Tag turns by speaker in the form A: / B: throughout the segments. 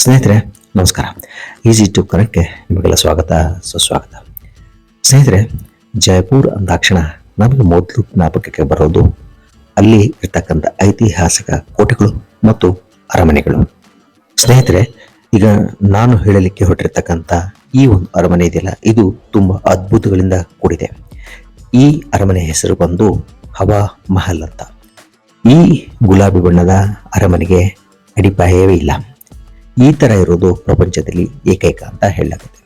A: ಸ್ನೇಹಿತರೆ, ನಮಸ್ಕಾರ. Easy to ಕನೆಕ್ಟ್ಗೆ ನಿಮಗೆಲ್ಲ ಸ್ವಾಗತ, ಸುಸ್ವಾಗತ. ಸ್ನೇಹಿತರೆ ಜೈಪುರ್ ಅಂದಾಕ್ಷಣ ನಮಗೆ ಮೊದಲು ಜ್ಞಾಪಕಕ್ಕೆ ಬರೋದು ಅಲ್ಲಿ ಇರ್ತಕ್ಕಂಥ ಐತಿಹಾಸಿಕ ಕೋಟೆಗಳು ಮತ್ತು ಅರಮನೆಗಳು. ಸ್ನೇಹಿತರೆ, ಈಗ ನಾನು ಹೇಳಲಿಕ್ಕೆ ಹೊರಟಿರ್ತಕ್ಕಂಥ ಈ ಒಂದು ಅರಮನೆ ಇದೆಯಲ್ಲ, ಇದು ತುಂಬ ಅದ್ಭುತಗಳಿಂದ ಕೂಡಿದೆ. ಈ ಅರಮನೆ ಹೆಸರು ಬಂದು ಹವಾ ಮಹಲ್ ಅಂತ. ಈ ಗುಲಾಬಿ ಬಣ್ಣದ ಅರಮನೆಗೆ ಅಡಿಪಾಯವೇ ಇಲ್ಲ. ಈ ತರ ಇರೋದು ಪ್ರಪಂಚದಲ್ಲಿ ಏಕೈಕ ಅಂತ ಹೇಳಲಾಗುತ್ತೆ.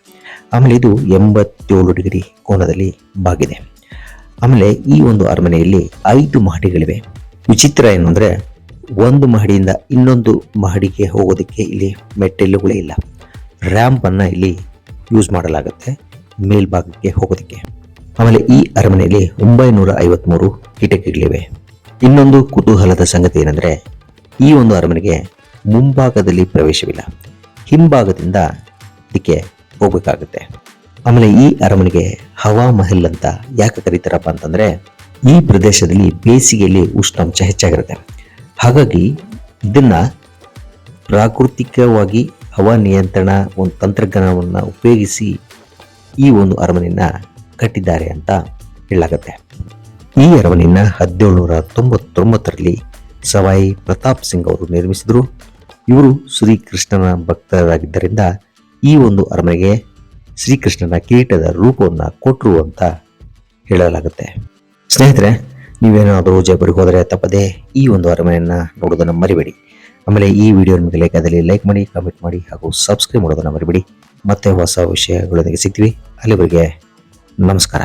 A: ಆಮೇಲೆ ಇದು ಎಂಬತ್ತೇಳು ಡಿಗ್ರಿ ಕೋನದಲ್ಲಿ ಬಾಗಿದೆ. ಆಮೇಲೆ ಈ ಒಂದು ಅರಮನೆಯಲ್ಲಿ ಐದು ಮಹಡಿಗಳಿವೆ. ವಿಚಿತ್ರ ಏನು ಒಂದು ಮಹಡಿಯಿಂದ ಇನ್ನೊಂದು ಮಹಡಿಗೆ ಹೋಗೋದಕ್ಕೆ ಇಲ್ಲಿ ಮೆಟ್ಟಿಲುಗಳೇ ಇಲ್ಲ. ರ್ಯಾಂಪ್ ಅನ್ನ ಇಲ್ಲಿ ಯೂಸ್ ಮಾಡಲಾಗುತ್ತೆ ಮೇಲ್ಭಾಗಕ್ಕೆ ಹೋಗೋದಕ್ಕೆ. ಆಮೇಲೆ ಈ ಅರಮನೆಯಲ್ಲಿ ಒಂಬೈನೂರ ಐವತ್ಮೂರು ಕಿಟಕಿಗಳಿವೆ. ಇನ್ನೊಂದು ಕುತೂಹಲದ ಸಂಗತಿ ಏನಂದ್ರೆ ಈ ಒಂದು ಅರಮನೆಗೆ ಮುಂಭಾಗದಲ್ಲಿ ಪ್ರವೇಶವಿಲ್ಲ. ಹಿಂಭಾಗದಿಂದ ಇದಕ್ಕೆ ಹೋಗಬೇಕಾಗುತ್ತೆ. ಆಮೇಲೆ ಈ ಅರಮನೆಗೆ ಹವಾ ಮಹಲ್ ಅಂತ ಯಾಕೆ ಕರೀತಾರಪ್ಪ ಅಂತಂದ್ರೆ, ಈ ಪ್ರದೇಶದಲ್ಲಿ ಬೇಸಿಗೆಯಲ್ಲಿ ಉಷ್ಣಾಂಶ ಹೆಚ್ಚಾಗಿರುತ್ತೆ. ಹಾಗಾಗಿ ಇದನ್ನು ಪ್ರಾಕೃತಿಕವಾಗಿ ಹವಾ ನಿಯಂತ್ರಣ ಒಂದು ತಂತ್ರಜ್ಞಾನವನ್ನು ಉಪಯೋಗಿಸಿ ಈ ಒಂದು ಅರಮನೆಯನ್ನ ಕಟ್ಟಿದ್ದಾರೆ ಅಂತ ಹೇಳಲಾಗತ್ತೆ. ಈ ಅರಮನೆಯನ್ನ ಹದಿನೇಳುನೂರ ತೊಂಬತ್ತೊಂಬತ್ತರಲ್ಲಿ ಸವಾಯಿ ಪ್ರತಾಪ್ ಸಿಂಗ್ ಅವರು ನಿರ್ಮಿಸಿದರು. ಇವರು ಶ್ರೀಕೃಷ್ಣನ ಭಕ್ತರಾಗಿದ್ದರಿಂದ ಈ ಒಂದು ಅರಮನೆಗೆ ಶ್ರೀಕೃಷ್ಣನ ಕಿರೀಟದ ರೂಪವನ್ನು ಕೊಟ್ಟರು ಅಂತ ಹೇಳಲಾಗುತ್ತೆ. ಸ್ನೇಹಿತರೆ, ನೀವೇನಾದರೂ ಜೈಪುರಿಗೆ ಹೋದರೆ ತಪ್ಪದೆ ಈ ಒಂದು ಅರಮನೆಯನ್ನು ನೋಡೋದನ್ನು ಮರಿಬೇಡಿ. ಆಮೇಲೆ ಈ ವಿಡಿಯೋ ನಿಮಗೆ ಲೈಕ್ ಲೈಕ್ ಮಾಡಿ ಕಾಮೆಂಟ್ ಮಾಡಿ ಹಾಗೂ ಸಬ್ಸ್ಕ್ರೈಬ್ ಮಾಡೋದನ್ನು ಮರಿಬೇಡಿ. ಮತ್ತೆ ಹೊಸ ವಿಷಯಗಳೊಂದಿಗೆ ಸಿಗ್ತೀವಿ. ಅಲ್ಲಿವರೆಗೆ ನಮಸ್ಕಾರ.